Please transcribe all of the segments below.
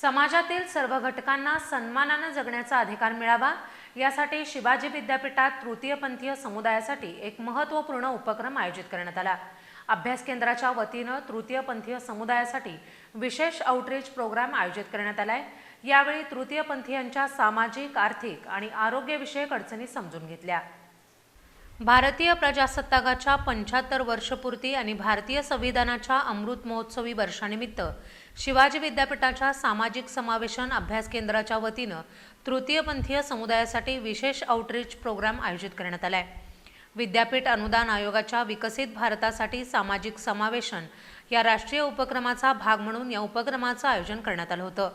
समाजातील सर्व घटकांना सन्मानानं जगण्याचा अधिकार मिळावा यासाठी शिवाजी विद्यापीठात तृतीयपंथीय समुदायासाठी एक महत्त्वपूर्ण उपक्रम आयोजित करण्यात आला. अभ्यास केंद्राच्या वतीनं तृतीयपंथीय समुदायासाठी विशेष आउटरीच प्रोग्राम आयोजित करण्यात आलाय. यावेळी तृतीयपंथीयांच्या सामाजिक आर्थिक आणि आरोग्यविषयक अडचणी समजून घेतल्या. भारतीय प्रजासत्ताकाच्या पंच्याहत्तर वर्षपूर्ती आणि भारतीय संविधानाच्या अमृत महोत्सवी वर्षानिमित्त शिवाजी विद्यापीठाच्या सामाजिक समावेशन अभ्यास केंद्राच्या वतीनं तृतीयपंथीय समुदायासाठी विशेष आउटरीच प्रोग्राम आयोजित करण्यात आलाय. विद्यापीठ अनुदान आयोगाच्या विकसित भारतासाठी सामाजिक समावेशन या राष्ट्रीय उपक्रमाचा भाग म्हणून या उपक्रमाचं आयोजन करण्यात आलं होतं.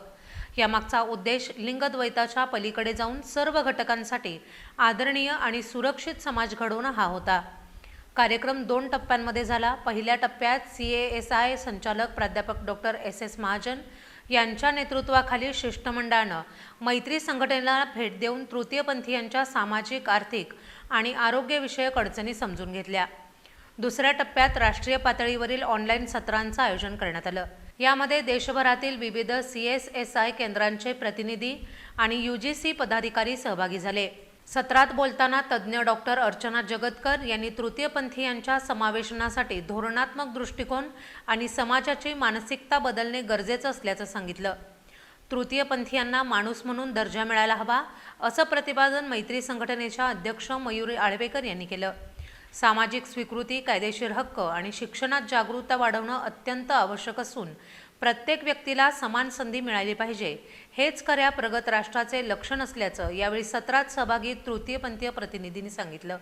यामागचा उद्देश लिंगद्वैताच्या पलीकडे जाऊन सर्व घटकांसाठी आदरणीय आणि सुरक्षित समाज घडवणं हा होता. कार्यक्रम दोन टप्प्यांमध्ये झाला. पहिल्या टप्प्यात सी ए एस आय संचालक प्राध्यापक डॉक्टर एस एस महाजन यांच्या नेतृत्वाखाली शिष्टमंडळानं मैत्री संघटनेला भेट देऊन तृतीयपंथीयांच्या सामाजिक आर्थिक आणि आरोग्यविषयक अडचणी समजून घेतल्या. दुसऱ्या टप्प्यात राष्ट्रीय पातळीवरील ऑनलाईन सत्रांचं आयोजन करण्यात आलं. यामध्ये देशभरातील विविध सी एस एस आय केंद्रांचे प्रतिनिधी आणि यू जी सी पदाधिकारी सहभागी झाले. सत्रात बोलताना तज्ज्ञ डॉक्टर अर्चना जगतकर यांनी तृतीयपंथीयांच्या समावेशनासाठी धोरणात्मक दृष्टिकोन आणि समाजाची मानसिकता बदलणे गरजेचं असल्याचं सांगितलं. तृतीयपंथीयांना माणूस म्हणून दर्जा मिळायला हवा असं प्रतिपादन मैत्री संघटनेच्या अध्यक्ष मयुरी आळवेकर यांनी केलं. सामाजिक स्वीकृती कायदेशीर हक्क आणि शिक्षणात जागरूकता वाढवणं अत्यंत आवश्यक असून प्रत्येक व्यक्तीला समान संधी मिळाली पाहिजे. हेच खऱ्या प्रगत राष्ट्राचे लक्षण असल्याचं यावेळी सत्रात सहभागी तृतीयपंथीय प्रतिनिधींनी सांगितलं.